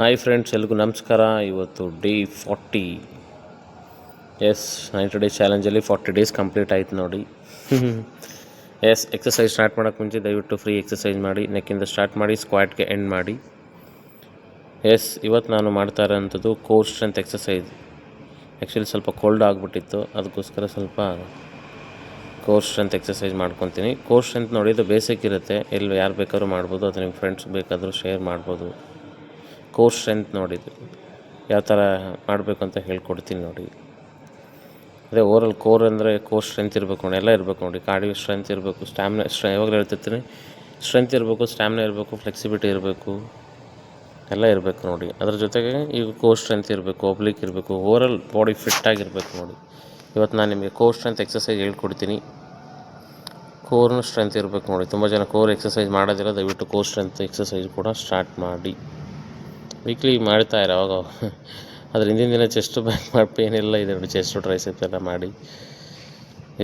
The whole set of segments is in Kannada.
ಹಾಯ್ ಫ್ರೆಂಡ್ಸ್, ಎಲ್ರಿಗೂ ನಮಸ್ಕಾರ. ಇವತ್ತು day forty yes ninety days ಚಾಲೆಂಜಲ್ಲಿ forty days complete ಆಯ್ತು ನೋಡಿ. ಎಸ್ ಎಕ್ಸಸೈಸ್ ಸ್ಟಾರ್ಟ್ ಮಾಡೋಕ್ಕೆ ಮುಂಚೆ ದಯವಿಟ್ಟು ಫ್ರೀ ಎಕ್ಸಸೈಸ್ ಮಾಡಿ ನೆಕ್ಕಿಂದ ಸ್ಟಾರ್ಟ್ ಮಾಡಿ ಸ್ಕ್ವಾಡ್ಗೆ ಎಂಡ್ ಮಾಡಿ. ಎಸ್ ಇವತ್ತು ನಾನು ಮಾಡ್ತಾ ಇರೋಂಥದ್ದು ಕೋರ್ ಸ್ಟ್ರೆಂತ್ ಎಕ್ಸಸೈಸ್ ಆ್ಯಕ್ಚುಲಿ ಸ್ವಲ್ಪ ಕೋಲ್ಡ್ ಆಗಿಬಿಟ್ಟಿತ್ತು, ಅದಕ್ಕೋಸ್ಕರ ಸ್ವಲ್ಪ ಕೋರ್ ಸ್ಟ್ರೆಂತ್ ಎಕ್ಸಸೈಸ್ ಮಾಡ್ಕೊತೀನಿ. ಕೋರ್ ಸ್ಟ್ರೆಂತ್ ನೋಡಿ ಇದು ಬೇಸಿಕ್ ಇರುತ್ತೆ. ಎಲ್ಲಿ ಯಾರು ಬೇಕಾದ್ರೂ ಮಾಡ್ಬೋದು, ಅದು ನಿಮ್ಮ ಫ್ರೆಂಡ್ಸ್ ಬೇಕಾದರೂ ಶೇರ್ ಮಾಡ್ಬೋದು. ಕೋರ್ ಸ್ಟ್ರೆಂತ್ ನೋಡಿದ್ದು ಯಾವ ಥರ ಮಾಡಬೇಕು ಅಂತ ಹೇಳ್ಕೊಡ್ತೀನಿ ನೋಡಿ. ಅದೇ ಓವರಲ್ ಕೋರ್ ಅಂದರೆ ಕೋರ್ ಸ್ಟ್ರೆಂತ್ ಇರಬೇಕು ನೋಡಿ, ಎಲ್ಲ ಇರಬೇಕು ನೋಡಿ. ಕಾರ್ಡಿಯೋ ಸ್ಟ್ರೆಂತ್ ಇರಬೇಕು, ಸ್ಟ್ಯಾಮಿನ ಸ್ಟ್ರೆ ಯಾವಾಗಲೂ ಹೇಳ್ತಿರ್ತೀನಿ. ಸ್ಟ್ರೆಂತ್ ಇರಬೇಕು, ಸ್ಟ್ಯಾಮಿನ ಇರಬೇಕು, ಫ್ಲೆಕ್ಸಿಬಿಲಿಟಿ ಇರಬೇಕು, ಎಲ್ಲ ಇರಬೇಕು ನೋಡಿ. ಅದ್ರ ಜೊತೆಗೆ ಈಗ ಕೋರ್ ಸ್ಟ್ರೆಂತ್ ಇರಬೇಕು ಒಬ್ಲಿಕ್ ಇರಬೇಕು ಓವರಲ್ ಬಾಡಿ ಫಿಟ್ಟಾಗಿರ್ಬೇಕು ನೋಡಿ. ಇವತ್ತು ನಾನು ನಿಮಗೆ ಕೋರ್ ಸ್ಟ್ರೆಂತ್ ಎಕ್ಸಸೈಸ್ ಹೇಳ್ಕೊಡ್ತೀನಿ. ಕೋರ್ನು ಸ್ಟ್ರೆಂತ್ ಇರಬೇಕು ನೋಡಿ. ತುಂಬ ಜನ ಕೋರ್ ಎಕ್ಸಸೈಸ್ ಮಾಡೋದಿಲ್ಲ, ದಯವಿಟ್ಟು ಕೋರ್ ಸ್ಟ್ರೆಂತ್ ಎಕ್ಸಸೈಸ್ ಕೂಡ ಸ್ಟಾರ್ಟ್ ಮಾಡಿ. ವೀಕ್ಲಿ ಮಾಡ್ತಾ ಇರೋ ಅವಾಗ ಅದ್ರ ಹಿಂದಿನ ದಿನ ಚೆಸ್ಟ್ ಬ್ಯಾಕ್ ಮಾಡಿ ಪೇನ್ ಎಲ್ಲ ಇದೆ ನೋಡಿ ಚೆಸ್ಟು ಟ್ರೈಸೆಪ್ ಎಲ್ಲ ಮಾಡಿ.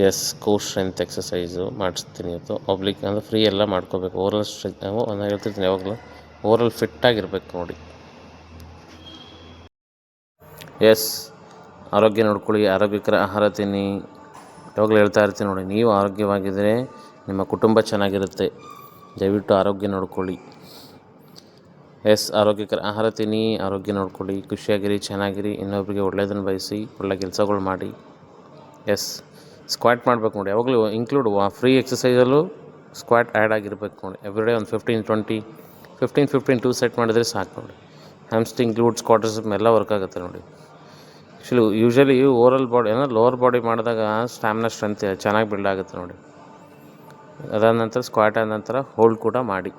ಎಸ್ ಕೋರ್ ಸ್ಟ್ರೆಂತ್ ಎಕ್ಸಸೈಸು ಮಾಡಿಸ್ತೀನಿ ಇವತ್ತು. ಒಬ್ಲಿಕ್ ಅಂದರೆ ಫ್ರೀ ಎಲ್ಲ ಮಾಡ್ಕೋಬೇಕು. ಓರಲ್ ಸ್ಟ್ರೆಂತ್ ನಾನು ಹೇಳ್ತಿರ್ತೀನಿ ಯಾವಾಗಲೂ. ಓರಲ್ ಫಿಟ್ಟಾಗಿರ್ಬೇಕು ನೋಡಿ. ಎಸ್ ಆರೋಗ್ಯ ನೋಡ್ಕೊಳ್ಳಿ, ಆರೋಗ್ಯಕರ ಆಹಾರ ತಿನ್ನಿ. ಯಾವಾಗಲೂ ಹೇಳ್ತಾ ಇರ್ತೀನಿ ನೋಡಿ, ನೀವು ಆರೋಗ್ಯವಾಗಿದ್ದರೆ ನಿಮ್ಮ ಕುಟುಂಬ ಚೆನ್ನಾಗಿರುತ್ತೆ. ದಯವಿಟ್ಟು ಆರೋಗ್ಯ ನೋಡ್ಕೊಳ್ಳಿ. ಎಸ್, ಆರೋಗ್ಯಕರ ಆಹಾರ ತಿನ್ನಿ, ಆರೋಗ್ಯ ನೋಡ್ಕೊಳ್ಳಿ, ಖುಷಿಯಾಗಿರಿ, ಚೆನ್ನಾಗಿರಿ ಇನ್ನೊಬ್ಬರಿಗೆ ಒಳ್ಳೆಯದನ್ನು ಬಯಸಿ, ಒಳ್ಳೆ ಕೆಲಸಗಳು ಮಾಡಿ. ಎಸ್ ಸ್ಕ್ವಾಟ್ ಮಾಡ್ಬೇಕು ನೋಡಿ. ಯಾವಾಗಲೂ ಇನ್ಕ್ಲೂಡ್ ಫ್ರೀ ಎಕ್ಸಸೈಸಲ್ಲೂ ಸ್ಕ್ವಾಟ್ ಆ್ಯಡ್ ಆಗಿರ್ಬೇಕು ನೋಡಿ. ಎವ್ರಿಡೇ ಒಂದು fifteen twenty fifteen fifteen two set ಮಾಡಿದರೆ ಸಾಕು ನೋಡಿ. ಹ್ಯಾಮ್ಸ್ಟಿಂಗ್ ಗ್ಲೂಟ್ಸ್ ಸ್ಕ್ವಾಟರ್ಸ್ ಎಲ್ಲ ವರ್ಕ್ ಆಗುತ್ತೆ ನೋಡಿ. ಆ್ಯಕ್ಚುಲಿ ಯೂಶ್ವಲಿ ಓರಲ್ ಬಾಡಿ ಏನೋ ಲೋವರ್ ಬಾಡಿ ಮಾಡಿದಾಗ ಸ್ಟ್ಯಾಮಿನಾ ಸ್ಟ್ರೆಂತ್ ಚೆನ್ನಾಗಿ ಬಿಲ್ಡ್ ಆಗುತ್ತೆ ನೋಡಿ. ಅದಾದ ನಂತರ ಸ್ಕ್ವಾಟ್ ಆದ ನಂತರ ಹೋಲ್ಡ್ ಕೂಡ ಮಾಡಿ.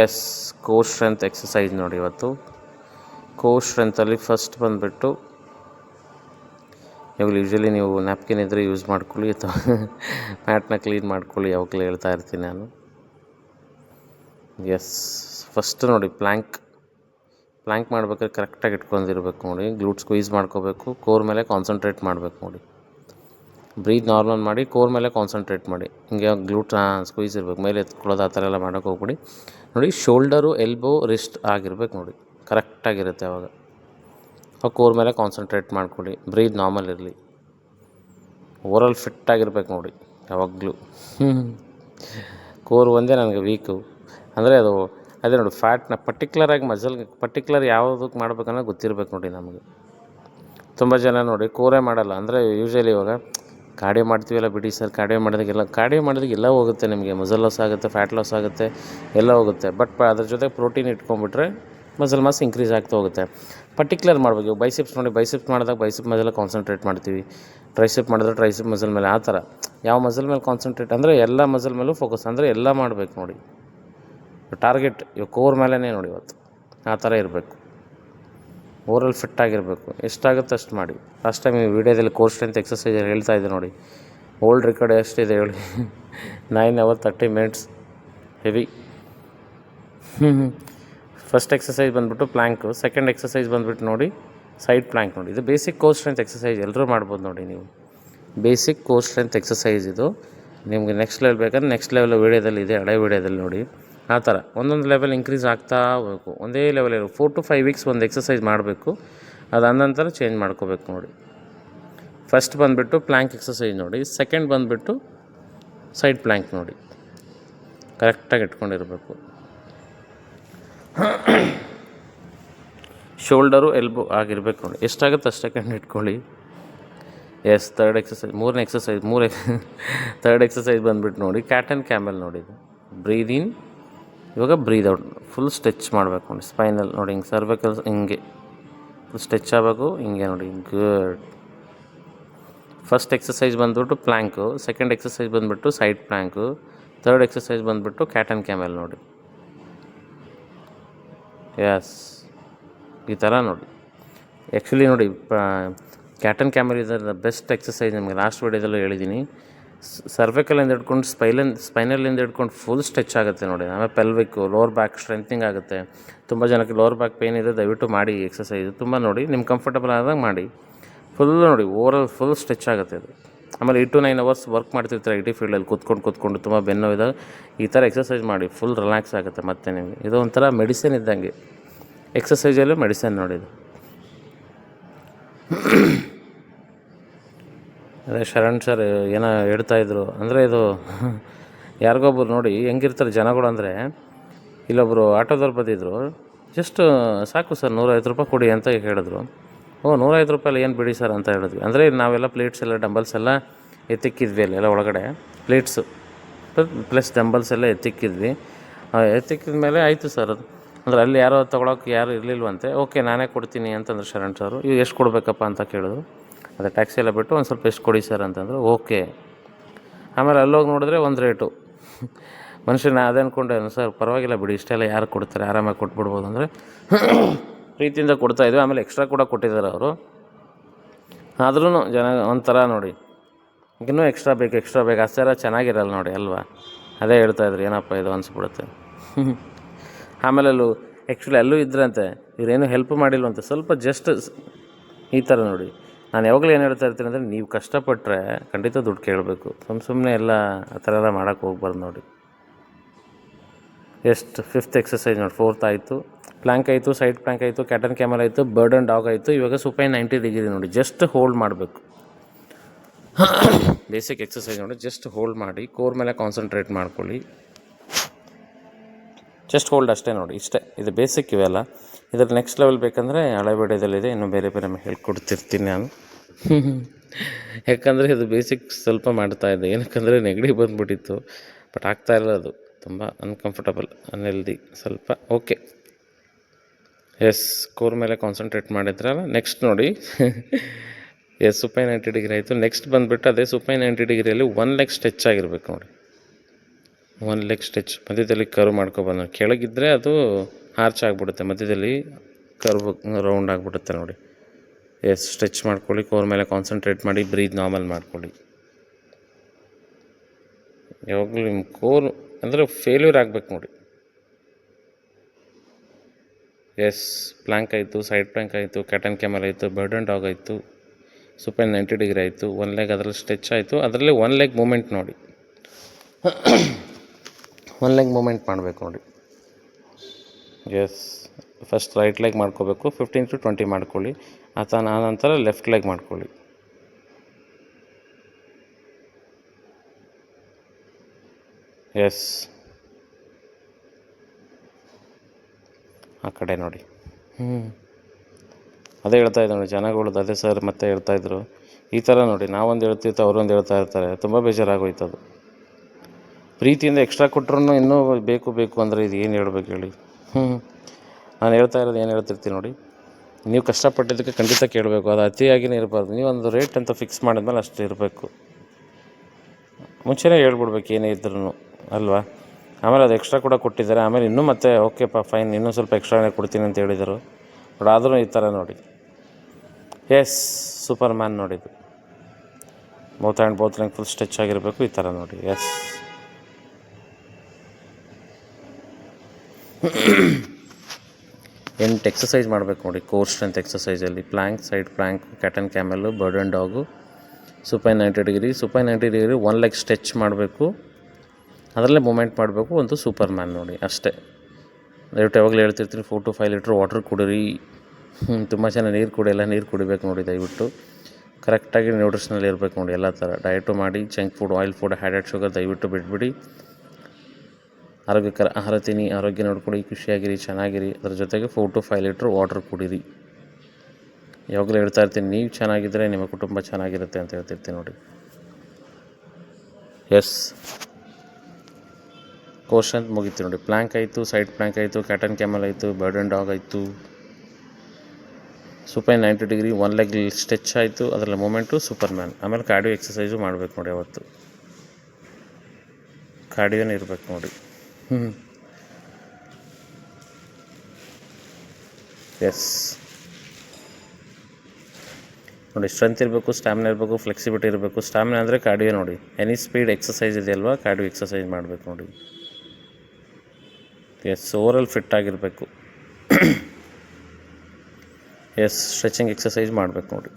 ಎಸ್ ಕೋರ್ ಸ್ಟ್ರೆಂತ್ ಎಕ್ಸಸೈಸ್ ನೋಡಿ ಇವತ್ತು. ಕೋರ್ ಸ್ಟ್ರೆಂತಲ್ಲಿ ಫಸ್ಟ್ ಬಂದುಬಿಟ್ಟು ಇವಾಗ ಯೂಶ್ವಲಿ ನೀವು ನ್ಯಾಪ್ಕಿನ್ ಇದ್ದರೆ ಯೂಸ್ ಮಾಡ್ಕೊಳ್ಳಿ ಅಥವಾ ಮ್ಯಾಟ್ನ ಕ್ಲೀನ್ ಮಾಡ್ಕೊಳ್ಳಿ, ಯಾವಾಗಲೂ ಹೇಳ್ತಾ ಇರ್ತೀನಿ ನಾನು. ಎಸ್ ಫಸ್ಟ್ ನೋಡಿ ಪ್ಲ್ಯಾಂಕ್ ಪ್ಲ್ಯಾಂಕ್ ಮಾಡ್ಬೇಕಾದ್ರೆ ಕರೆಕ್ಟಾಗಿ ಇಟ್ಕೊಂಡಿರ್ಬೇಕು ನೋಡಿ. ಗ್ಲೂಟ್ ಸ್ಕ್ವೀಸ್ ಮಾಡ್ಕೋಬೇಕು ಕೋರ್ ಮೇಲೆ ಕಾನ್ಸಂಟ್ರೇಟ್ ಮಾಡಬೇಕು ನೋಡಿ. ಬ್ರೀತ್ ನಾರ್ಮಲ್ ಮಾಡಿ ಕೋರ್ ಮೇಲೆ ಕಾನ್ಸಂಟ್ರೇಟ್ ಮಾಡಿ. ಹಿಂಗೆ ಗ್ಲೂಟ್ ಸ್ಕ್ವೀಸ್ ಇರಬೇಕು. ಮೇಲೆ ಎತ್ಕೊಳ್ಳೋದು ಆ ಥರ ಎಲ್ಲ ಮಾಡೋಕ್ಕೆ ಹೋಗ್ಬಿಡಿ. ನೋಡಿ ಶೋಲ್ಡರು ಎಲ್ಬೋ ರಿಸ್ಟ್ ಆಗಿರ್ಬೇಕು ನೋಡಿ. ಕರೆಕ್ಟಾಗಿರುತ್ತೆ ಅವಾಗ. ಆ ಕೋರ್ ಮೇಲೆ ಕಾನ್ಸಂಟ್ರೇಟ್ ಮಾಡ್ಕೊಳ್ಳಿ. ಬ್ರೀದ್ ನಾರ್ಮಲ್ ಇರಲಿ. ಓವರಾಲ್ ಫಿಟ್ ಆಗಿರ್ಬೇಕು ನೋಡಿ, ಯಾವಾಗಲೂ. ಕೋರ್ ಒಂದೇ ನನಗೆ ವೀಕು ಅಂದರೆ ಅದು, ಅದೇ ನೋಡಿ ಫ್ಯಾಟ್ನ ಪರ್ಟಿಕ್ಯುಲರಾಗಿ ಮಜಲ್ ಪರ್ಟಿಕ್ಯುಲರ್ ಯಾವುದಕ್ಕೆ ಮಾಡ್ಬೇಕನ್ನೋ ಗೊತ್ತಿರ್ಬೇಕು ನೋಡಿ ನಮಗೆ. ತುಂಬ ಜನ ನೋಡಿ ಕೋರೇ ಮಾಡಲ್ಲ. ಅಂದರೆ ಯೂಶ್ವಲಿ ಇವಾಗ ಕಾರ್ಡಿಯೋ ಮಾಡ್ತೀವಲ್ಲ ಬಿಡಿ ಸರ್ ಕಾರ್ಡಿಯೋ ಮಾಡಿದಾಗೆಲ್ಲ ಕಾರ್ಡಿಯೋ ಮಾಡಿದಾಗ ಎಲ್ಲ ಹೋಗುತ್ತೆ ನಿಮಗೆ. ಮಸಲ್ ಲಾಸ್ ಆಗುತ್ತೆ ಫ್ಯಾಟ್ ಲಾಸ್ ಆಗುತ್ತೆ, ಎಲ್ಲ ಹೋಗುತ್ತೆ. ಬಟ್ ಅದ್ರ ಜೊತೆ ಪ್ರೋಟೀನ್ ಇಟ್ಕೊಂಡ್ಬಿಟ್ರೆ ಮಸಲ್ ಮಾಸ್ ಇನ್ಕ್ರೀಸ್ ಆಗ್ತಾ ಹೋಗುತ್ತೆ. ಪರ್ಟಿಕ್ಯುಲರ್ ಮಾಡಬೇಕು. ಬೈಸಿಪ್ಸ್ ನೋಡಿ ಬೈಸಿಪ್ಸ್ ಮಾಡಿದಾಗ ಬೈಸಿಪ್ ಮಸಲ್ ಕಾನ್ಸಂಟ್ರೇಟ್ ಮಾಡ್ತೀವಿ. ಟ್ರೈಸಿಪ್ ಮಾಡಿದ್ರೆ ಟ್ರೈಸಿಪ್ ಮಸಲ್ ಮೇಲೆ, ಆ ಥರ. ಯಾವ ಮಸಲ್ ಮೇಲೆ ಕಾನ್ಸಂಟ್ರೇಟ್ ಅಂದರೆ ಎಲ್ಲ ಮಸಲ್ ಮೇಲೂ ಫೋಕಸ್ ಅಂದರೆ ಎಲ್ಲ ಮಾಡಬೇಕು ನೋಡಿ. ಟಾರ್ಗೆಟ್ ಇವಾಗ ಕೋರ್ ಮೇಲೇ ನೋಡಿ ಇವತ್ತು. ಆ ಥರ ಇರಬೇಕು. ಓವರಲ್ ಫಿಟ್ಟಾಗಿರಬೇಕು ಎಷ್ಟಾಗುತ್ತೆ ಅಷ್ಟು ಮಾಡಿ. ಲಾಸ್ಟ್ ಟೈಮ್ ಈ ವಿಡಿಯೋದಲ್ಲಿ ಕೋರ್ ಸ್ಟ್ರೆಂತ್ ಎಕ್ಸಸೈಸ್ ಹೇಳ್ತಾ ಇದ್ದೆ ನೋಡಿ. ಓಲ್ಡ್ ರೆಕಾರ್ಡ್ ಎಷ್ಟಿದೆ ಹೇಳಿ. Nine hour thirty minutes heavy first exercise ಬಂದುಬಿಟ್ಟು ಪ್ಲ್ಯಾಂಕು ಸೆಕೆಂಡ್ ಎಕ್ಸಸೈಸ್ ಬಂದುಬಿಟ್ಟು ನೋಡಿ ಸೈಡ್ ಪ್ಲ್ಯಾಂಕ್ ನೋಡಿ. ಇದು ಬೇಸಿಕ್ ಕೋರ್ ಸ್ಟ್ರೆಂತ್ ಎಕ್ಸಸೈಸ್ ಎಲ್ಲರೂ ಮಾಡ್ಬೋದು ನೋಡಿ ನೀವು. ಬೇಸಿಕ್ ಕೋರ್ ಸ್ಟ್ರೆಂತ್ ಎಕ್ಸಸೈಸ್ ಇದು. ನಿಮಗೆ ನೆಕ್ಸ್ಟ್ ಲೆವೆಲ್ ಬೇಕಂದ್ರೆ ನೆಕ್ಸ್ಟ್ ಲೆವೆಲ್ ವೀಡಿಯೋದಲ್ಲಿ ಇದೆ, ಹಳೆ ವೀಡಿಯೋದಲ್ಲಿ ನೋಡಿ. ಆ ಥರ. ಒಂದೊಂದು ಲೆವೆಲ್ ಇನ್ಕ್ರೀಸ್ ಆಗ್ತಾ ಹೋಗಬೇಕು. ಒಂದೇ ಲೆವೆಲ್ ಇರೋ ಫೋರ್ ಟು ಫೈವ್ ವೀಕ್ಸ್ ಒಂದು ಎಕ್ಸಸೈಸ್ ಮಾಡಬೇಕು. ಅದಾದ ನಂತರ ಚೇಂಜ್ ಮಾಡ್ಕೋಬೇಕು ನೋಡಿ. ಫಸ್ಟ್ ಬಂದುಬಿಟ್ಟು ಪ್ಲ್ಯಾಂಕ್ ಎಕ್ಸಸೈಸ್ ನೋಡಿ. ಸೆಕೆಂಡ್ ಬಂದುಬಿಟ್ಟು ಸೈಡ್ ಪ್ಲ್ಯಾಂಕ್ ನೋಡಿ. ಕರೆಕ್ಟಾಗಿ ಇಟ್ಕೊಂಡಿರಬೇಕು. ಶೋಲ್ಡರು ಎಲ್ಬೋ ಆಗಿರಬೇಕು ನೋಡಿ. ಎಷ್ಟಾಗುತ್ತೆ ಅಷ್ಟು ಸೆಕೆಂಡ್ ಇಟ್ಕೊಳ್ಳಿ. ಎಸ್ ತರ್ಡ್ ಎಕ್ಸಸೈಸ್ ಮೂರನೇ ಎಕ್ಸಸೈಸ್ ಮೂರು ಎಕ್ ತರ್ಡ್ ಎಕ್ಸಸೈಸ್ ಬಂದುಬಿಟ್ಟು ನೋಡಿ. ಕ್ಯಾಟ್ ಆ್ಯಂಡ್ ಕ್ಯಾಮೆಲ್ ನೋಡಿ ಬ್ರೀದ್ ಇನ್ ಇವಾಗ ಬ್ರೀದ್ ಔಟ್ ಫುಲ್ ಸ್ಟ್ರೆಚ್ ಮಾಡಬೇಕು ನೋಡಿ ಸ್ಪೈನಲ್ ನೋಡಿ, ಹಿಂಗೆ ಸರ್ವೈಕಲ್ ಹಿಂಗೆ ಫುಲ್ ಸ್ಟ್ರೆಚ್ ಆಗಬೇಕು, ಹಿಂಗೆ ನೋಡಿ ಗುಡ್ ಫಸ್ಟ್ ಎಕ್ಸಸೈಸ್ ಬಂದುಬಿಟ್ಟು ಪ್ಲ್ಯಾಂಕು ಸೆಕೆಂಡ್ ಎಕ್ಸಸೈಸ್ ಬಂದುಬಿಟ್ಟು ಸೈಡ್ ಪ್ಲ್ಯಾಂಕು ಥರ್ಡ್ ಎಕ್ಸಸೈಸ್ ಬಂದುಬಿಟ್ಟು ಕ್ಯಾಟ್ ಆ್ಯಂಡ್ ಕ್ಯಾಮೆಲ್ ನೋಡಿ. ಎಸ್ ಈ ಥರ ನೋಡಿ. ಆ್ಯಕ್ಚುಲಿ ನೋಡಿ cat and camel is the best exercise ನಿಮಗೆ ಲಾಸ್ಟ್ ವೀಡಿಯೋದಲ್ಲೂ ಹೇಳಿದ್ದೀನಿ ಸರ್ವಿಕಲಿಂದ ಹಿಡ್ಕೊಂಡು ಸ್ಪೈಲಿಂದ ಸ್ಪೈನಲ್ಲಿಂದ ಹಿಡ್ಕೊಂಡು ಫುಲ್ ಸ್ಟ್ರೆಚ್ ಆಗುತ್ತೆ ನೋಡಿ. ಆಮೇಲೆ ಪೆಲ್ವಿಕ್ಕು ಲೋವರ್ ಬ್ಯಾಕ್ ಸ್ಟ್ರೆಂತಿಂಗ್ ಆಗುತ್ತೆ. ತುಂಬ ಜನಕ್ಕೆ ಲೋವರ್ ಬ್ಯಾಕ್ ಪೇನ್ ಇದೆ, ದಯವಿಟ್ಟು ಮಾಡಿ ಎಕ್ಸಸೈಸ್ ತುಂಬ ನೋಡಿ, ನಿಮ್ಗೆ ಕಂಫರ್ಟಬಲ್ ಆದಾಗ ಮಾಡಿ. ಫುಲ್ ನೋಡಿ ಓವರಲ್ ಫುಲ್ ಸ್ಟ್ರೆಚ್ ಆಗುತ್ತೆ ಅದು. ಆಮೇಲೆ eight to nine hours work ಮಾಡ್ತಿರ್ತಾರೆ ಐ ಟಿ ಫೀಲ್ಡಲ್ಲಿ ಕೂತ್ಕೊಂಡು ಕೂತ್ಕೊಂಡು, ತುಂಬ ಬೆನ್ನೋವಿದಾಗ ಈ ಥರ ಎಕ್ಸಸೈಸ್ ಮಾಡಿ ಫುಲ್ ರಿಲ್ಯಾಕ್ಸ್ ಆಗುತ್ತೆ ಮತ್ತೆ ನಿಮಗೆ. ಇದು ಒಂಥರ ಮೆಡಿಸಿನ್ ಇದ್ದಂಗೆ. ಎಕ್ಸಸೈಸಲ್ಲೂ ಮೆಡಿಸಿನ್ ನೋಡಿದ್ದು ಅದೇ ಶರಣ್ ಸರ್ ಏನೋ ಹೇಳ್ತಾಯಿದ್ರು ಅಂದರೆ ಇದು ಯಾರಿಗೊಬ್ರು ನೋಡಿ ಹೆಂಗಿರ್ತಾರೆ ಜನಗಳು ಅಂದರೆ ಇಲ್ಲೊಬ್ಬರು ಆಟೋದವ್ರು ಬಂದಿದ್ದರು ಜಸ್ಟ್ ಸಾಕು ಸರ್, ನೂರೈವತ್ತು ರೂಪಾಯಿ ಕೊಡಿ ಅಂತ ಹೇಳಿದ್ರು. ಓ, ನೂರೈವತ್ತು ರೂಪಾಯಲ್ಲಿ ಏನು ಬಿಡಿ ಸರ್ ಅಂತ ಹೇಳಿದ್ವಿ. ಅಂದರೆ ನಾವೆಲ್ಲ ಪ್ಲೇಟ್ಸ್ ಎಲ್ಲ ಡಂಬಲ್ಸ್ ಎಲ್ಲ ಎತ್ತಿಕ್ಕಿದ್ವಿ ಅಲ್ಲೆಲ್ಲ ಒಳಗಡೆ. ಪ್ಲೇಟ್ಸು ಪ್ಲಸ್ ಡಂಬಲ್ಸ್ ಎಲ್ಲ ಎತ್ತಿಕ್ಕಿದ್ವಿ. ಎತ್ತಿಕ್ಕಿದ ಮೇಲೆ ಆಯಿತು ಸರ್. ಅದು ಅಂದ್ರೆ ಅಲ್ಲಿ ಯಾರೋ ತೊಗೊಳಕ್ಕೆ ಯಾರು ಇರಲಿಲ್ವಂತೆ. ಓಕೆ, ನಾನೇ ಕೊಡ್ತೀನಿ ಅಂತಂದ್ರೆ ಶರಣ್ ಸರು. ಇವು ಎಷ್ಟು ಕೊಡಬೇಕಪ್ಪ ಅಂತ ಕೇಳಿದ್ರು. ಅದೇ ಟ್ಯಾಕ್ಸಿ ಎಲ್ಲ ಬಿಟ್ಟು ಒಂದು ಸ್ವಲ್ಪ ಎಷ್ಟು ಕೊಡಿ ಸರ್ ಅಂತಂದ್ರು ಓಕೆ ಆಮೇಲೆ ಅಲ್ಲೋಗಿ ನೋಡಿದ್ರೆ ಒಂದು ರೇಟು ಮನುಷ್ಯನ ಅದೇ ಅಂದ್ಕೊಂಡೆ ಸರ್, ಪರವಾಗಿಲ್ಲ ಬಿಡಿ ಇಷ್ಟೆಲ್ಲ ಯಾರು ಕೊಡ್ತಾರೆ? ಆರಾಮಾಗಿ ಕೊಟ್ಬಿಡ್ಬೋದು. ಅಂದರೆ ಪ್ರೀತಿಯಿಂದ ಕೊಡ್ತಾಯಿದ್ವಿ ಆಮೇಲೆ ಎಕ್ಸ್ಟ್ರಾ ಕೂಡ ಕೊಟ್ಟಿದ್ದಾರೆ ಅವರು. ಆದ್ರೂ ಜನ ಒಂಥರ ನೋಡಿ. ಇನ್ನೂ ಎಕ್ಸ್ಟ್ರಾ ಬೇಕು ಎಕ್ಸ್ಟ್ರಾ ಬೇಕು. ಅಷ್ಟೆಲ್ಲ ಚೆನ್ನಾಗಿರಲ್ಲ ನೋಡಿ, ಅಲ್ವಾ? ಅದೇ ಹೇಳ್ತಾಯಿದ್ರು ಏನಪ್ಪ ಇದು? ಅನಿಸ್ಬಿಡುತ್ತೆ. ಆಮೇಲೆ ಅಲ್ಲೂ ಆ್ಯಕ್ಚುಲಿ ಅಲ್ಲೂ ಇದ್ರಂತೆ. ಇವರೇನು ಹೆಲ್ಪ್ ಮಾಡಿಲ್ವಂತೆ. ಸ್ವಲ್ಪ ಜಸ್ಟ್ ಈ ಥರ ನೋಡಿ. ನಾನು ಯಾವಾಗಲೂ ಏನು ಹೇಳ್ತಾ ಇರ್ತೀನಿ ಅಂದರೆ ನೀವು ಕಷ್ಟಪಟ್ಟರೆ ಖಂಡಿತ ದುಡ್ಡು ಕೇಳಬೇಕು. ಸುಮ್ಮ ಸುಮ್ಮನೆ ಎಲ್ಲ ಆ ಥರ ಎಲ್ಲ ಮಾಡೋಕ್ಕೆ ಹೋಗ್ಬಾರ್ದು ನೋಡಿ. ಎಷ್ಟು ಫಿಫ್ತ್ ಎಕ್ಸಸೈಸ್ ನೋಡಿ ಫೋರ್ತ್ ಆಯಿತು ಪ್ಲ್ಯಾಂಕ್ ಆಯಿತು ಸೈಡ್ ಪ್ಲ್ಯಾಂಕ್ ಆಯಿತು ಕ್ಯಾಟನ್ ಕ್ಯಾಮಲ್ ಆಯಿತು ಬರ್ಡ್ ಆ್ಯಂಡ್ ಡಾಗ್ ಆಯಿತು, ಇವಾಗ ಸೂಪರ್ ನೈಂಟಿ ಡಿಗ್ರಿ ನೋಡಿ ಜಸ್ಟ್ ಹೋಲ್ಡ್ ಮಾಡಬೇಕು. ಬೇಸಿಕ್ ಎಕ್ಸಸೈಸ್ ನೋಡಿ ಜಸ್ಟ್ ಹೋಲ್ಡ್ ಮಾಡಿ ಕೋರ್ ಮೇಲೆ ಕಾನ್ಸಂಟ್ರೇಟ್ ಮಾಡ್ಕೊಳ್ಳಿ. ಜಸ್ಟ್ ಹೋಲ್ಡ್ ಅಷ್ಟೇ ನೋಡಿ, ಇಷ್ಟೇ. ಇದು ಬೇಸಿಕ್ ಇವೆಲ್ಲ. ಇದ್ರ ನೆಕ್ಸ್ಟ್ ಲೆವೆಲ್ ಬೇಕಂದರೆ ಹಳೆಬೇಡದಲ್ಲಿದೆ, ಇನ್ನು ಬೇರೆ ಬೇರೆ ಹೇಳ್ಕೊಡ್ತಿರ್ತೀನಿ ನಾನು. ಯಾಕಂದರೆ ಇದು ಬೇಸಿಕ್ ಸ್ವಲ್ಪ ಮಾಡ್ತಾ ಇದ್ದೆ ಏನಕ್ಕಂದರೆ ನೆಗಡಿ ಬಂದುಬಿಟ್ಟಿತ್ತು. ಬಟ್ ಆಗ್ತಾ ಇಲ್ಲ ಅದು. ತುಂಬ ಅನ್ಕಂಫರ್ಟಬಲ್ ಅನ್ಹೆಲ್ದಿ ಸ್ವಲ್ಪ ಓಕೆ ಎಸ್ ಕೋರ್ ಮೇಲೆ ಕಾನ್ಸಂಟ್ರೇಟ್ ಮಾಡಿದ್ರಲ್ಲ? ನೆಕ್ಸ್ಟ್ ನೋಡಿ. ಎಸ್ ಸೂಪೈ ನೈಂಟಿ ಡಿಗ್ರಿ ಆಯಿತು. ನೆಕ್ಸ್ಟ್ ಬಂದುಬಿಟ್ಟು ಅದೇ ಸೂಪೈ ನೈಂಟಿ ಡಿಗ್ರಿಯಲ್ಲಿ ಒನ್ ಲೆಗ್ ಸ್ಟೆಚ್ ಆಗಿರ್ಬೇಕು ನೋಡಿ. ಒನ್ ಲೆಗ್ ಸ್ಟೆಚ್ ಮಧ್ಯದಲ್ಲಿ ಕರ್ವ್ ಮಾಡ್ಕೊಬಂದು ಕೆಳಗಿದ್ದರೆ ಅದು ಆರ್ಚ್ ಆಗಿಬಿಡುತ್ತೆ ಮಧ್ಯದಲ್ಲಿ ಕರ್ವ್ ರೌಂಡ್ ಆಗಿಬಿಡುತ್ತೆ ನೋಡಿ. ಎಸ್ ಸ್ಟ್ರೆಚ್ ಮಾಡ್ಕೊಳ್ಳಿ ಕೋರ್ ಮೇಲೆ ಕಾನ್ಸಂಟ್ರೇಟ್ ಮಾಡಿ ಬ್ರೀದ್ ನಾರ್ಮಲ್ ಮಾಡ್ಕೊಳ್ಳಿ. ಯಾವಾಗಲೂ ನಿಮ್ಮ ಕೋರ್ ಅಂದರೆ ಫೇಲ್ಯೂರ್ ಆಗಬೇಕು ನೋಡಿ. ಎಸ್ ಪ್ಲ್ಯಾಂಕ್ ಆಯಿತು ಸೈಡ್ ಪ್ಲ್ಯಾಂಕ್ ಆಯಿತು ಕ್ಯಾಟನ್ ಕ್ಯಾಮಲ್ ಆಯಿತು ಬರ್ಡ್ ಆ್ಯಂಡ್ ಡಾಗ್ ಆಯಿತು ಸೂಪರ್ ನೈಂಟಿ ಡಿಗ್ರಿ ಆಯಿತು ಒನ್ ಲೆಗ್ ಅದರಲ್ಲಿ ಸ್ಟ್ರೆಚ್ ಆಯಿತು, ಅದರಲ್ಲಿ ಒನ್ ಲೆಗ್ ಮೂಮೆಂಟ್ ನೋಡಿ. ಒನ್ ಲೆಗ್ ಮೂಮೆಂಟ್ ಮಾಡಬೇಕು ನೋಡಿ. ಎಸ್ ಫಸ್ಟ್ ರೈಟ್ ಲೆಗ್ ಮಾಡ್ಕೋಬೇಕು. ಫಿಫ್ಟೀನ್ ಟು ಟ್ವೆಂಟಿ ಮಾಡ್ಕೊಳ್ಳಿ. ಅಥವಾ ನಂತರ ಲೆಫ್ಟ್ ಲೆಗ್ ಮಾಡ್ಕೊಳ್ಳಿ. ಎಸ್ ಆ ಕಡೆ ನೋಡಿ. ಹ್ಞೂ ಅದೇ ಹೇಳ್ತಾ ಇದ್ದೆ ನೋಡಿ, ಜನಗಳದ್ದು ಅದೇ ಸರ್ ಮತ್ತೆ ಹೇಳ್ತಾಯಿದ್ರು ಈ ಥರ ನೋಡಿ, ನಾವೊಂದು ಹೇಳ್ತಿತ್ತು, ಅವರೊಂದು ಹೇಳ್ತಾ ಇರ್ತಾರೆ. ತುಂಬ ಬೇಜಾರಾಗೋಯ್ತದು. ಪ್ರೀತಿಯಿಂದ ಎಕ್ಸ್ಟ್ರಾ ಕೊಟ್ರೂ ಇನ್ನೂ ಬೇಕು ಬೇಕು ಅಂದರೆ ಇದು ಏನು ಹೇಳ್ಬೇಕು ಹೇಳಿ? ಹ್ಞೂ ನಾನು ಹೇಳ್ತಾ ಇರೋದು ಏನು ಹೇಳ್ತಿರ್ತೀನಿ ನೋಡಿ. ನೀವು ಕಷ್ಟಪಟ್ಟಿದ್ದಕ್ಕೆ ಖಂಡಿತ ಕೇಳಬೇಕು. ಅದು ಅತಿಯಾಗಿನೇ ಇರಬಾರ್ದು. ನೀವು ಒಂದು ರೇಟ್ ಅಂತ ಫಿಕ್ಸ್ ಮಾಡಿದ್ಮೇಲೆ ಅಷ್ಟು ಇರಬೇಕು. ಮುಂಚೆನೇ ಹೇಳ್ಬಿಡ್ಬೇಕು ಏನೇ ಇದ್ರೂ ಅಲ್ವಾ? ಆಮೇಲೆ ಅದು ಎಕ್ಸ್ಟ್ರಾ ಕೂಡ ಕೊಟ್ಟಿದ್ದಾರೆ. ಆಮೇಲೆ ಇನ್ನೂ ಮತ್ತೆ ಓಕೆಪ್ಪ ಫೈನ್ ಇನ್ನೂ ಸ್ವಲ್ಪ ಎಕ್ಸ್ಟ್ರಾನೇ ಕೊಡ್ತೀನಿ ಅಂತ ಹೇಳಿದರು. ಬಟ್ ಆದರೂ ಈ ಥರ ನೋಡಿ. ಎಸ್ ಸೂಪರ್ ಮ್ಯಾನ್ ನೋಡಿದ್ದು both and both full stretch ಆಗಿರಬೇಕು ಈ ಥರ ನೋಡಿ. ಎಸ್ ಎಂಟು ಎಕ್ಸಸೈಸ್ ಮಾಡಬೇಕು ನೋಡಿ core strength ಎಕ್ಸಸೈಸಲ್ಲಿ plank side plank cat and camel bird and dog super ninety degree super ninety degree one leg stretch ಮಾಡಬೇಕು. ಅದರಲ್ಲೇ ಮೂಮೆಂಟ್ ಮಾಡಬೇಕು ಒಂದು ಸೂಪರ್ ಮ್ಯಾನ್ ನೋಡಿ, ಅಷ್ಟೇ. ದಯವಿಟ್ಟು ಯಾವಾಗಲೂ ಹೇಳ್ತಿರ್ತೀನಿ four to five litre water ಕುಡೀರಿ. ತುಂಬ ಚೆನ್ನಾಗಿ ನೀರು ಕುಡಿಯಲ್ಲ, ನೀರು ಕುಡಿಬೇಕು ನೋಡಿ, ದಯವಿಟ್ಟು. ಕರೆಕ್ಟಾಗಿ ನ್ಯೂಟ್ರಿಷನಲ್ಲಿ ಇರಬೇಕು ನೋಡಿ, ಎಲ್ಲ ಥರ. ಡಯಟು ಮಾಡಿ junk food oil food added sugar ದಯವಿಟ್ಟು ಬಿಟ್ಬಿಡಿ ಆರೋಗ್ಯಕರ ಆಹಾರ ತಿನ್ನಿ, ಆರೋಗ್ಯ ನೋಡ್ಕೊಳ್ಳಿ, ಖುಷಿಯಾಗಿರಿ, ಚೆನ್ನಾಗಿರಿ. ಅದ್ರ ಜೊತೆಗೆ four to five litre water ಕುಡೀರಿ. ಯಾವಾಗಲೂ ಹೇಳ್ತಾ ಇರ್ತೀನಿ, ನೀವು ಚೆನ್ನಾಗಿದ್ದರೆ ನಿಮ್ಮ ಕುಟುಂಬ ಚೆನ್ನಾಗಿರುತ್ತೆ ಅಂತ ಹೇಳ್ತಿರ್ತೀನಿ ನೋಡಿ. ಎಸ್ ಕ್ವಶನ್ ಮುಗೀತು ನೋಡಿ. ಪ್ಲ್ಯಾಂಕ್ ಆಯಿತು ಸೈಡ್ ಪ್ಲ್ಯಾಂಕ್ ಆಯಿತು ಕ್ಯಾಟನ್ ಕ್ಯಾಮಲ್ ಆಯಿತು ಬರ್ಡ್ ಆ್ಯಂಡ್ ಡಾಗ್ ಆಯಿತು. Super ninety degree one leg stretch ಆಯಿತು, ಅದರಲ್ಲಿ ಮೂಮೆಂಟು ಸೂಪರ್ ಮ್ಯಾನ್ ಆಮೇಲೆ ಕಾರ್ಡಿಯೋ ಎಕ್ಸಸೈಸು ಮಾಡಬೇಕು ನೋಡಿ ಅವತ್ತು. ಕಾರ್ಡಿಯೋನೇ ಇರಬೇಕು ನೋಡಿ. ಎಸ್ ನೋಡಿ ಸ್ಟ್ರೆಂತ್ ಇರಬೇಕು ಸ್ಟ್ಯಾಮಿನ ಇರಬೇಕು ಫ್ಲೆಕ್ಸಿಬಿಲಿಟಿ ಇರಬೇಕು. ಸ್ಟ್ಯಾಮಿನ ಅಂದರೆ ಕಾರ್ಡಿಯೋ ನೋಡಿ. ಎನಿ ಸ್ಪೀಡ್ ಎಕ್ಸಸೈಸ್ ಇದೆಯಲ್ವಾ ಕಾರ್ಡಿಯೋ ಎಕ್ಸಸೈಸ್ ಮಾಡಬೇಕು ನೋಡಿ. ಎಸ್ ಓವರಲ್ ಫಿಟ್ ಆಗಿರಬೇಕು. ಎಸ್ ಸ್ಟ್ರೆಚಿಂಗ್ ಎಕ್ಸಸೈಸ್ ಮಾಡಬೇಕು ನೋಡಿ.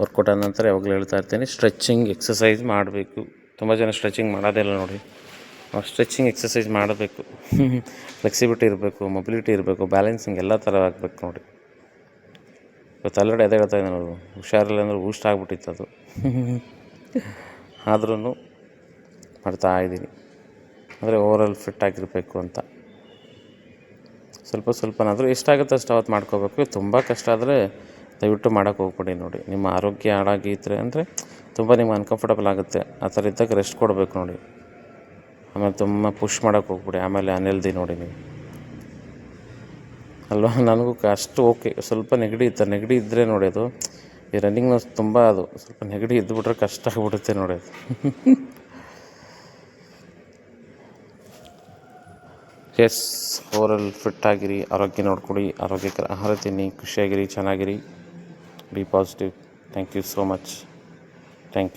ವರ್ಕೌಟ್ ಆದ ನಂತರ ಯಾವಾಗಲೂ ಹೇಳ್ತಾ ಇರ್ತೀನಿ ಸ್ಟ್ರೆಚಿಂಗ್ ಎಕ್ಸಸೈಸ್ ಮಾಡಬೇಕು. ತುಂಬ ಜನ ಸ್ಟ್ರೆಚಿಂಗ್ ಮಾಡೋದಿಲ್ಲ ನೋಡಿ. ಸ್ಟ್ರೆಚಿಂಗ್ ಎಕ್ಸಸೈಸ್ ಮಾಡಬೇಕು. ಫ್ಲೆಕ್ಸಿಬಿಲಿಟಿ ಇರಬೇಕು ಮೊಬಿಲಿಟಿ ಇರಬೇಕು ಬ್ಯಾಲೆನ್ಸಿಂಗ್ ಎಲ್ಲ ಥರ ಆಗಬೇಕು ನೋಡಿ. ಇವತ್ತು ಆಲ್ರೆಡಿ ಅದೇ ಹೇಳ್ತಾ ಇದ್ದೀನಿ ನೋಡು, ಹುಷಾರಿಲ್ಲ ಅಂದ್ರೆ ಊಸ್ಟ್ ಆಗ್ಬಿಟ್ಟಿತ್ತು ಅದು. ಆದ್ರೂ ಮಾಡ್ತಾ ಇದ್ದೀನಿ. ಅಂದರೆ ಓವರಾಲ್ ಫಿಟ್ ಆಗಿರಬೇಕು ಅಂತ. ಸ್ವಲ್ಪ ಸ್ವಲ್ಪನಾದರೂ ಎಷ್ಟಾಗುತ್ತೆ ಅಷ್ಟು ಅವತ್ತು ಮಾಡ್ಕೋಬೇಕು. ತುಂಬ ಕಷ್ಟ ಆದರೆ ದಯವಿಟ್ಟು ಮಾಡೋಕ್ಕೆ ಹೋಗ್ಬೇಡಿ ನೋಡಿ. ನಿಮ್ಮ ಆರೋಗ್ಯ ಹಾಳಾಗಿದ್ದರೆ ಅಂದರೆ ತುಂಬ ನಿಮ್ಗೆ ಅನ್ಕಂಫರ್ಟಬಲ್ ಆಗುತ್ತೆ. ಆ ಥರ ಇದ್ದಾಗ ರೆಸ್ಟ್ ಕೊಡಬೇಕು ನೋಡಿ. ಆಮೇಲೆ ತುಂಬ ಪುಷ್ ಮಾಡೋಕೆ ಹೋಗ್ಬಿಡಿ. ಆಮೇಲೆ ಅನ್ಹೆಲ್ದಿ ನೋಡಿ ನೀವು. ಅಲ್ವಾ? ನನಗೂ ಅಷ್ಟು ಓಕೆ ಸ್ವಲ್ಪ ನೆಗಡಿ ಇತ್ತು. ನೆಗಡಿ ಇದ್ದರೆ ನೋಡಿ ಅದು, ಈ ರನ್ನಿಂಗ್ ತುಂಬ ಅದು. ಸ್ವಲ್ಪ ನೆಗಡಿ ಇದ್ದುಬಿಟ್ರೆ ಕಷ್ಟ ಆಗಿಬಿಡುತ್ತೆ ನೋಡಿ ಅದು. ಎಸ್ ಓವರಲ್ ಫಿಟ್ ಆಗಿರಿ, ಆರೋಗ್ಯ ನೋಡ್ಕೊಡಿ, ಆರೋಗ್ಯಕರ ಆಹಾರ ತಿನ್ನಿ, ಖುಷಿಯಾಗಿರಿ, ಚೆನ್ನಾಗಿರಿ. Be positive thank you so much thank you